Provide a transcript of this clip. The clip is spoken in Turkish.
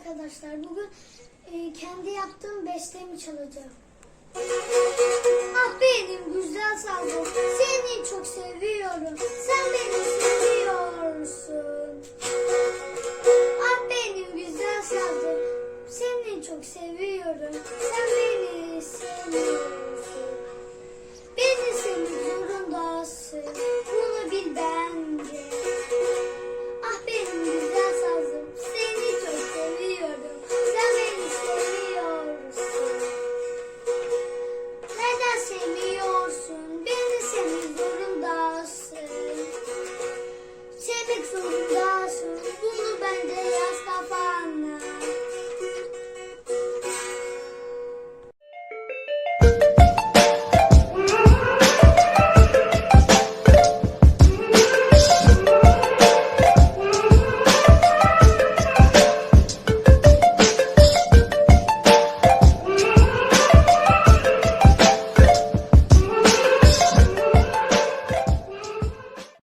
arkadaşlar. Bugün e, kendi yaptığım bestemi çalacağım. Ah benim güzel sazım, seni çok seviyorum. Sen beni seviyorsun. Ah benim güzel sazım, seni çok seviyorum. Sen beni seviyorsun. Beni sevmek zorundasın. Nasıl, nasıl, bunu ben de